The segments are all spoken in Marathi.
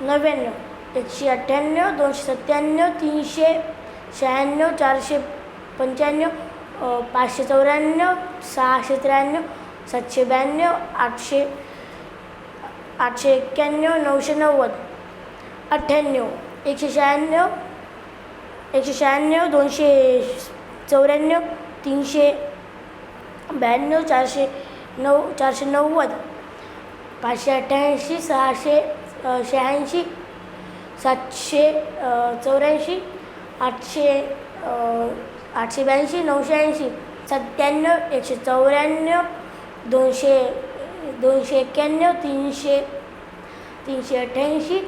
नव्याण्णव. एकशे अठ्ठ्याण्णव दोनशे सत्त्याण्णव तीनशे शहाण्णव चारशे पंच्याण्णव पाचशे चौऱ्याण्णव सहाशे त्र्याण्णव सातशे ब्याण्णव आठशे आठशे एक्क्याण्णव नऊशे नव्वद. अठ्ठ्याण्णव. एकशे शहाण्णव एकशे शहाण्णव दोनशे चौऱ्याण्णव तीनशे ब्याण्णव चारशे नऊ चारशे नव्वद. पाचशे अठ्ठ्याऐंशी सहाशे शहाऐंशी सातशे चौऱ्याऐंशी आठशे आठशे ब्याऐंशी नऊशे ऐंशी सत्त्याण्णव एकशे चौऱ्याण्णव दोनशे दोनशे एक्क्याण्णव तीनशे तीनशे अठ्ठ्याऐंशी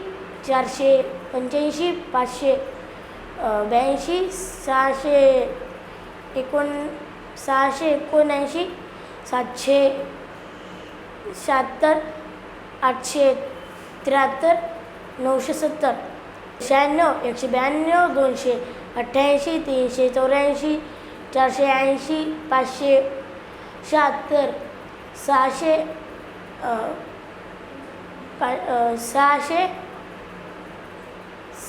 चारशे पंच्याऐंशी पाचशे ब्याऐंशी सहाशे एकोण सहाशे एकोणऐंशी सातशे शहात्तर आठशे त्र्याहत्तर नऊशे सत्तर शहाण्णव एकशे ब्याण्णव दोनशे अठ्ठ्याऐंशी तीनशे चौऱ्याऐंशी चारशे ऐंशी पाचशे शहात्तर सहाशे पा सहाशे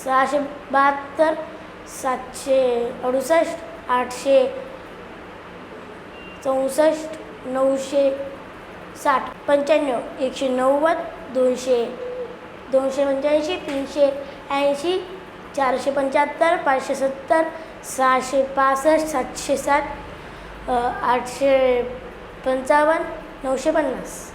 सहाशे बहात्तर सातशे अडुसष्ट आठशे चौसष्ट नऊशे साठ पंच्याण्णव एकशे नव्वद दोनशे दोनशे पंच्याऐंशी तीनशे ऐंशी चारशे पंच्याहत्तर पाचशे सत्तर सहाशे पासष्ट सातशे साठ आठशे पंचावन्न नऊशे पन्नास.